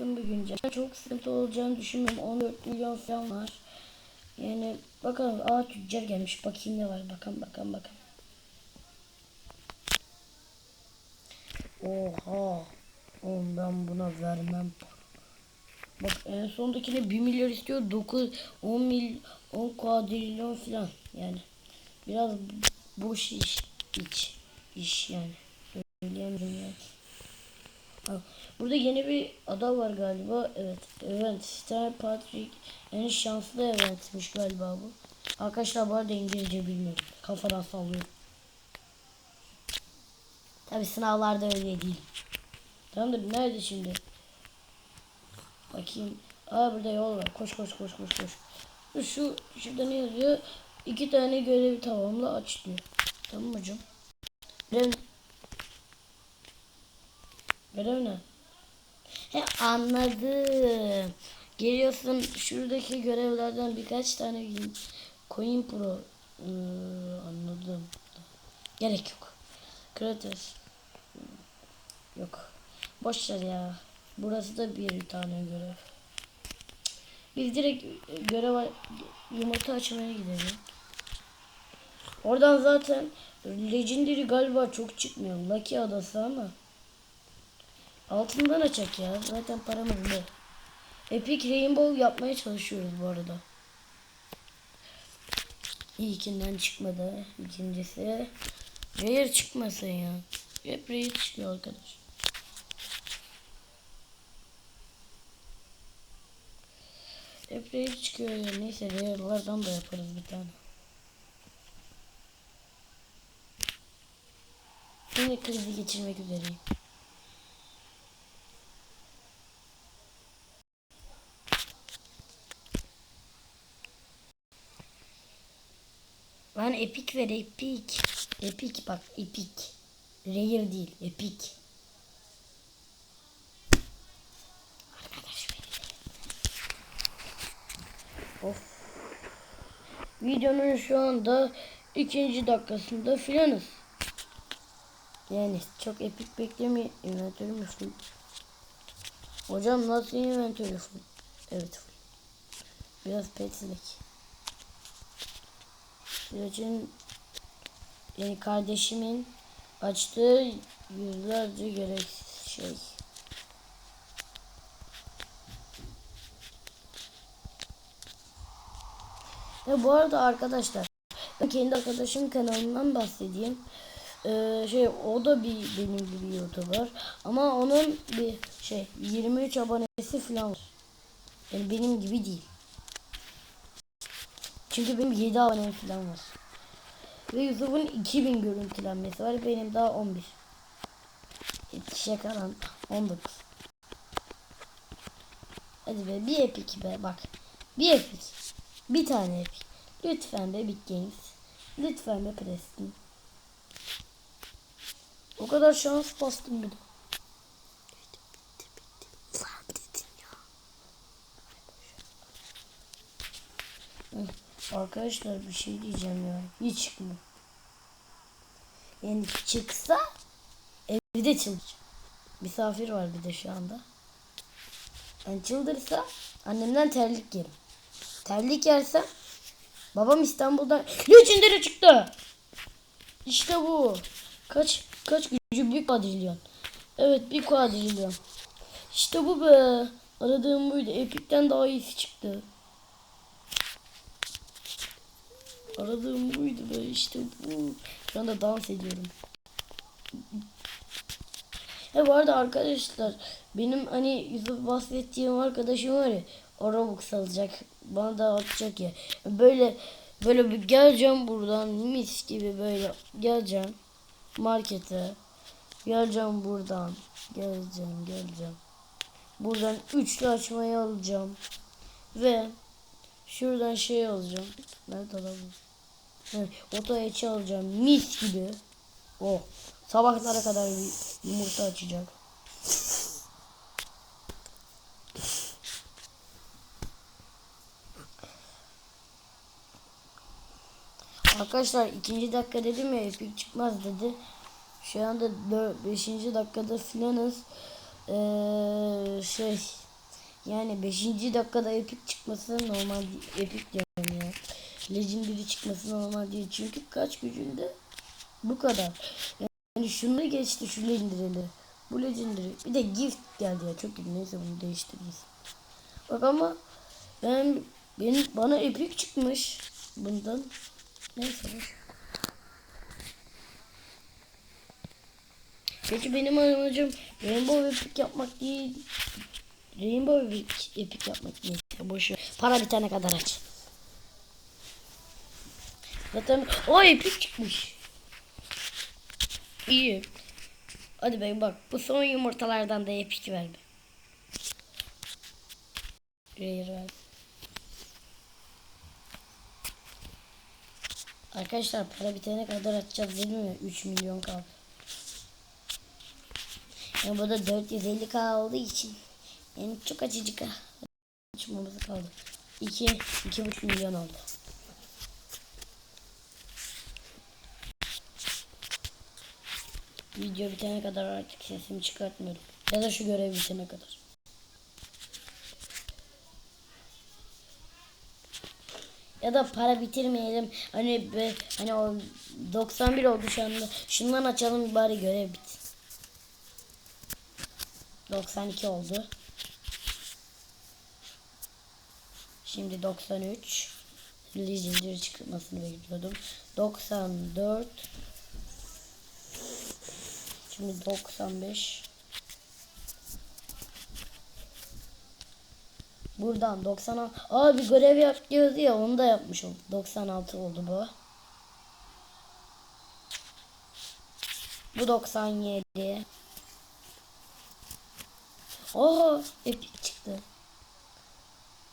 bir güncel. Çok sıkıntı olacağını düşünmüyorum. 14 milyon falan var. Yani bakalım. Aa tüccar gelmiş. Bakayım ne var. Bakalım bakalım bakalım. Oha. Oğlum ben buna vermem. Bak en sondakine 1 milyar istiyor. 9 10 mil 10 kuadrilyon falan. Yani biraz boş iş iç iş yani. Söyleyemiyorum yani. Burada yeni bir ada var galiba. Evet. Event. Star Patrick. En şanslı eventmiş galiba bu. Arkadaşlar bu arada İngilizce bilmiyorum. Kafadan sallıyorum. Tabi sınavlarda öyle değil. Tamamdır. Nerede şimdi? Bakayım. Aa burada yol var. Koş koş koş koş koş. Şu şurada ne yazıyor? İki tane görevi tamamla aç diyor. Tamam hocam. Görev Görev ne? He anladım. Geliyorsun şuradaki görevlerden birkaç tane Coin Pro. Ee, anladım. Gerek yok. Kratos. Yok. Boş ver ya. Burası da bir tane görev. Biz direkt görev yumurta açmaya gidelim. Oradan zaten Legendary galiba çok çıkmıyor. Lucky adası ama. Altından açak ya. Zaten paramız ne? Epic Rainbow yapmaya çalışıyoruz bu arada. İlkinden çıkmadı. İkincisi. Rare çıkmasın ya. Hep Rare çıkıyor arkadaş. Hep Rare çıkıyor ya. Neyse Rare'lardan da yaparız bir tane. Yine krizi geçirmek üzereyim. Ben epic ver epic. Epic bak epic. Rare değil beni. Of. Videonun şu anda ikinci dakikasında filanız. Yani çok epik beklemi inventörüm full. Hocam nasıl inventörü? Evet full. Biraz petslik. Sürecin yani kardeşimin açtığı yüzlerce gereksiz şey. Ve bu arada arkadaşlar ben kendi arkadaşım kanalından bahsedeyim. Ee, şey o da bir benim gibi YouTuber ama onun bir şey 23 abonesi falan var. Yani benim gibi değil. Çünkü benim 7 abonem falan var. Ve Yusuf'un 2000 görüntülenmesi var. Benim daha 11. Yetişe kalan 19. Hadi be bir epik be bak. Bir epik. Bir tane epik. Lütfen be Big Games. Lütfen be Preston. O kadar şans bastım bir de. Hı, Arkadaşlar bir şey diyeceğim ya. Hiç çıkmıyor. Yani çıksa evde çıldıracağım. Misafir var bir de şu anda. Yani çıldırsa annemden terlik yerim. Terlik yersem babam İstanbul'dan Legendary çıktı. İşte bu. Kaç kaç gücü bir kuadrilyon. Evet bir kuadrilyon. İşte bu be. Aradığım buydu. Epic'ten daha iyisi çıktı. Aradığım buydu be işte bu. Şu anda dans ediyorum. He bu arada arkadaşlar benim hani Yusuf bahsettiğim arkadaşım var ya o Robux alacak. Bana da atacak ya. Böyle böyle bir geleceğim buradan mis gibi böyle geleceğim markete. Geleceğim buradan. Geleceğim geleceğim. Buradan üçlü açmayı alacağım. Ve şuradan şey alacağım. Nerede lan bu? Evet, oto içi alacağım. Mis gibi. Oh. Sabahlara kadar bir yumurta açacak. Arkadaşlar ikinci dakika dedim ya epik çıkmaz dedi. Şu anda 5. dakikada filanız. Ee, şey Yani 5. dakikada epik çıkması normal. Epik diyorum ya. Legendary çıkması normal değil. Çünkü kaç gücünde bu kadar. Yani şunu geçti şu legendary'li. Bu legendary. Bir de gift geldi ya. Çok iyi. Neyse bunu değiştiririz. Bak ama ben benim bana epik çıkmış bundan. Neyse. Peki benim amacım Rainbow Epic yapmak değil. Rainbow Epic yapmak değil. Boşu. Para bitene kadar aç. Zaten o Epic çıkmış. İyi. Hadi bey bak bu son yumurtalardan da Epic ver be. Arkadaşlar para bitene kadar açacağız değil mi? 3 milyon kaldı. Yani bu da 450k olduğu için yani çok acıcık. Açmamız kaldı. 2 2,5 milyon oldu. Video bitene kadar artık sesimi çıkartmıyorum. Ya da şu görev bitene kadar. Ya da para bitirmeyelim. Hani be, hani o 91 oldu şu anda. Şundan açalım bari görev bitsin. 92 oldu. Şimdi 93. Legendary çıkmasını bekliyordum. 94. Şimdi 95. Buradan 96. Aa bir görev yap diyordu ya onu da yapmış olduk. 96 oldu bu. Bu 97. Oha epik çıktı.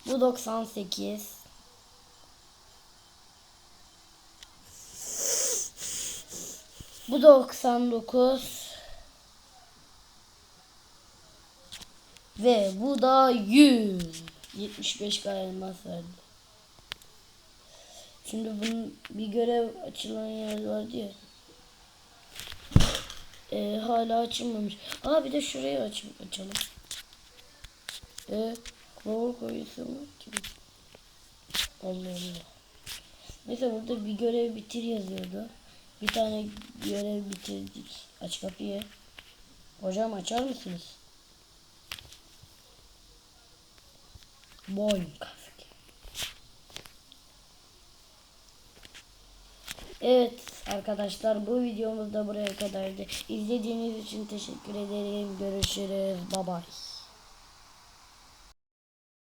Bu 98. Bu 99. Ve bu da 100. 75 elmas verdi. Şimdi bunun bir görev açılan yer vardı ya. Ee, hala açılmamış. Aa bir de şurayı aç açalım. Ee, Clover koyusu mu? Kim? Allah Allah. Neyse burada bir görev bitir yazıyordu. Bir tane görev bitirdik. Aç kapıyı. Hocam açar mısınız? Boing. Evet arkadaşlar bu videomuz da buraya kadardı. İzlediğiniz için teşekkür ederim. Görüşürüz. Bye bye.